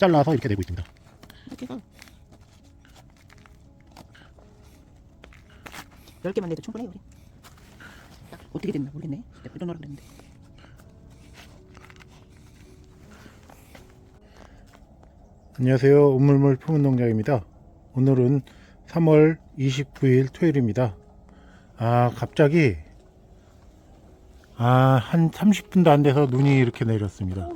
잘라서 이렇게 내고 있습니다. 이렇게 가. 10개만 내도 충분해 우리 딱 어떻게 됐나 모르겠네 내가 끊어놓으라 그랬는데 안녕하세요. 우물물 품은 농장입니다. 오늘은 3월 29일 토요일입니다. 아, 갑자기 아, 한 30분도 안 돼서 눈이 이렇게 내렸습니다.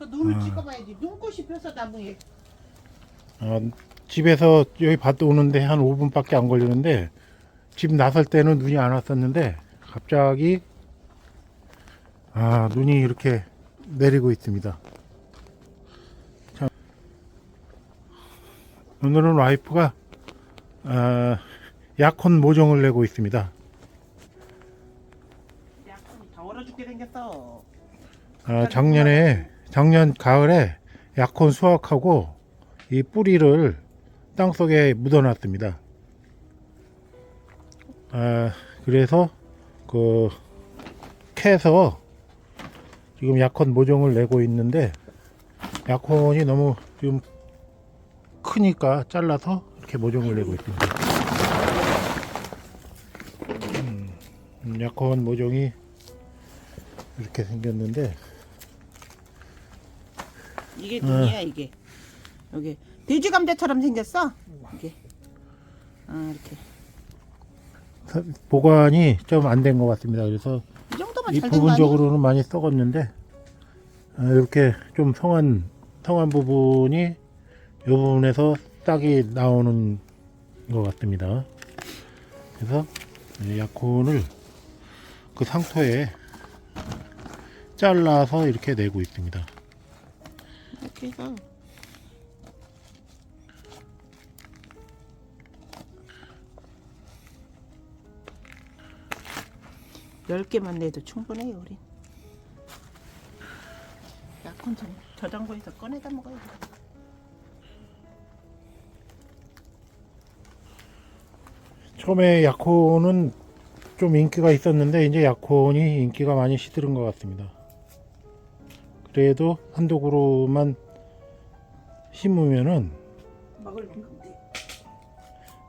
저 눈을 아. 찍어봐야지 눈꽃이 펴서 나무에 아, 집에서 여기 밭 오는데 한 5분밖에 안 걸리는데 집 나설 때는 눈이 안 왔었는데 갑자기 아, 눈이 이렇게 내리고 있습니다. 참. 오늘은 와이프가 아, 약혼 모종을 내고 있습니다. 약간 다 얼어 죽게 생겼어 아, 작년에 작년 가을에 약혼 수확하고 이 뿌리를 땅 속에 묻어놨습니다. 아, 그래서 그 캐서 지금 약혼 모종을 내고 있는데 약혼이 너무 좀 크니까 잘라서 이렇게 모종을 내고 있습니다. 음, 음, 약혼 모종이 이렇게 생겼는데 이게 눈이야 이게 여기 돼지 감자처럼 생겼어 이게 아 이렇게 사- 보관이 좀 안 된 것 같습니다. 그래서 이 정도면 이 잘 된 거 아니야? 부분적으로는 많이 썩었는데 아, 이렇게 좀 성한 성한 부분이 이 부분에서 싹이 나오는 것 같습니다. 그래서 이 약혼을 그 상토에 잘라서 이렇게 내고 있습니다. 이렇게 해서 열 개만 내도 충분해요 우리. 약혼 좀 저장고에서 꺼내다 먹어야 돼. 처음에 약혼은 좀 인기가 있었는데 이제 약혼이 인기가 많이 시들은 것 같습니다. 그래도 그루만 심으면은.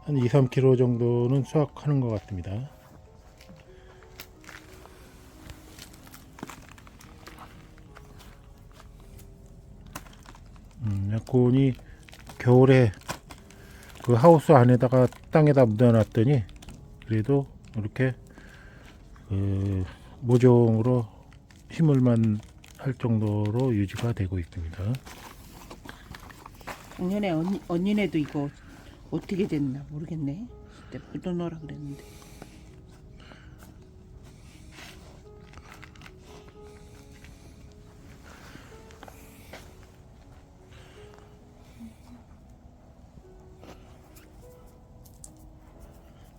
한 2, 3kg 정도는 수확하는 것 같습니다. 음, 약혼이 겨울에 그 하우스 안에다가 땅에다 묻어놨더니 그래도 이렇게 그 모종으로 심을만 할 정도로 유지가 되고 있습니다. 작년에 언니 언니네도 이거 어떻게 됐나 모르겠네. 그때 묻어놓으라 그랬는데.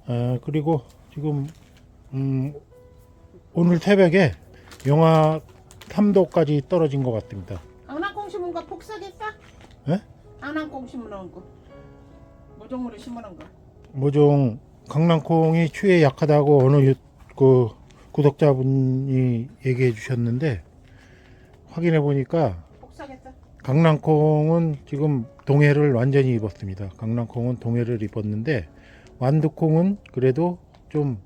아, 그리고 지금 음, 오늘 새벽에 영하 3도까지 떨어진 것 같습니다. 강낭콩 심은 거 폭삭했어? 예? 강낭콩 심은 거. 모종으로 심은 거. 모종 강낭콩이 추위에 약하다고 어느 유, 그 구독자분이 얘기해 주셨는데 확인해 보니까 폭삭했어? 강낭콩은 지금 동해를 완전히 입었습니다. 강낭콩은 동해를 입었는데 완두콩은 그래도 좀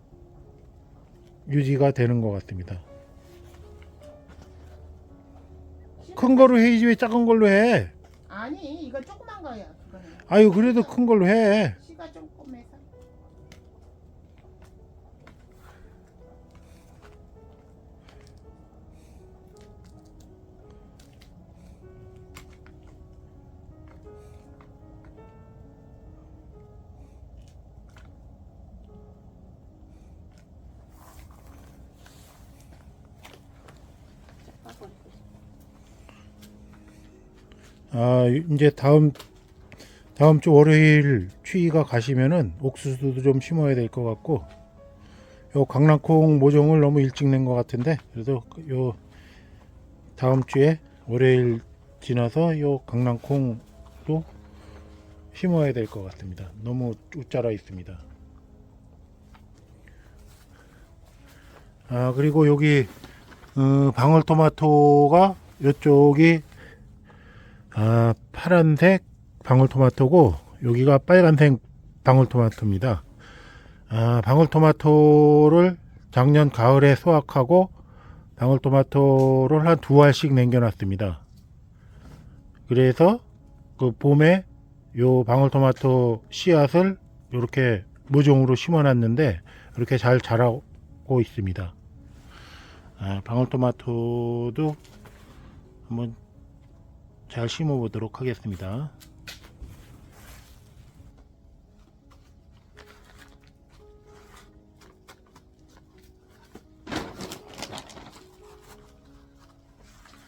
유지가 되는 것 같습니다. 큰 거로 해야지 왜 작은 걸로 해? 아니 이거 조그만 거야. 그거는. 아유 그래도 큰 걸로 해. 아 이제 다음 다음 주 월요일 추위가 가시면은 옥수수도 좀 심어야 될 것 같고 요 강낭콩 모종을 너무 일찍 낸 것 같은데 그래도 그요 다음 주에 월요일 지나서 요 강낭콩도 심어야 될 것 같습니다. 너무 우짜라 있습니다. 아 그리고 여기 어, 방울토마토가 이쪽이 아, 파란색 방울토마토고 여기가 빨간색 방울토마토입니다. 아, 방울토마토를 작년 가을에 수확하고 방울토마토를 한 두 알씩 남겨놨습니다. 그래서 그 봄에 요 방울토마토 씨앗을 이렇게 모종으로 심어놨는데 이렇게 잘 자라고 있습니다. 아, 방울토마토도 한번 잘 심어 보도록 하겠습니다.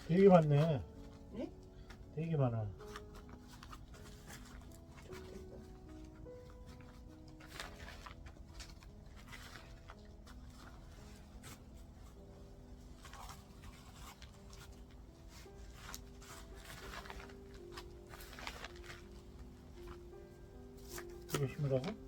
되게 많네. 네? 되게 많아. 이거 심으라고?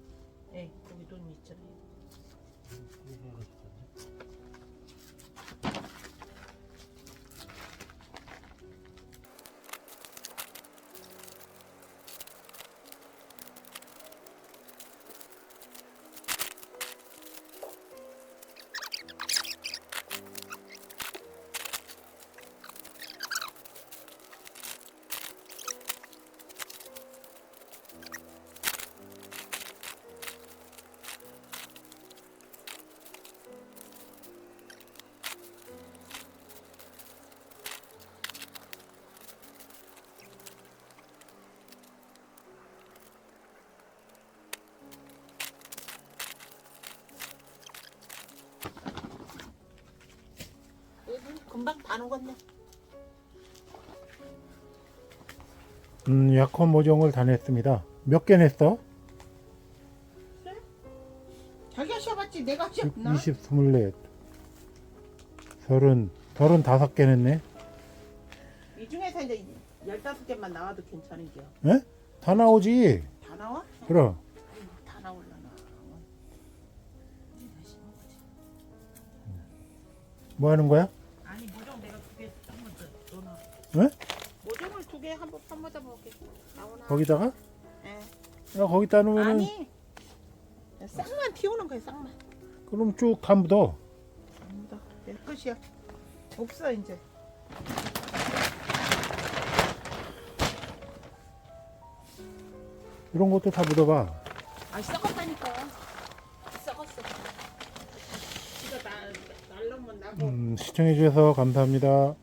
다 녹았네. 음, 약혼 모종을 다 냈습니다. 몇 개 냈어? 자기가 씌워봤지 내가 씌웠나? 20, 24, 30, 35개 냈네. 이 중에서 이제 15개만 나와도 괜찮은겨. 에? 다 나오지. 다 나와? 그럼. 다 나올라나. 뭐 하는 거야? 아니 모종 내가 두개 한번 더 넣어놔. 에? 모종을 두개 한번 한번더 먹게 나오나? 거기다가? 예. 야, 거기다 놓으면은 아니. 싹만 튀우는 거야 싹만. 그럼 쭉 다 묻어. 아니다. 네, 끝이야. 없어 이제. 이런 것도 다 묻어봐. 아 썩었다니까. 썩었어. 이거 날 날로면 나고. 음, 시청해주셔서 감사합니다.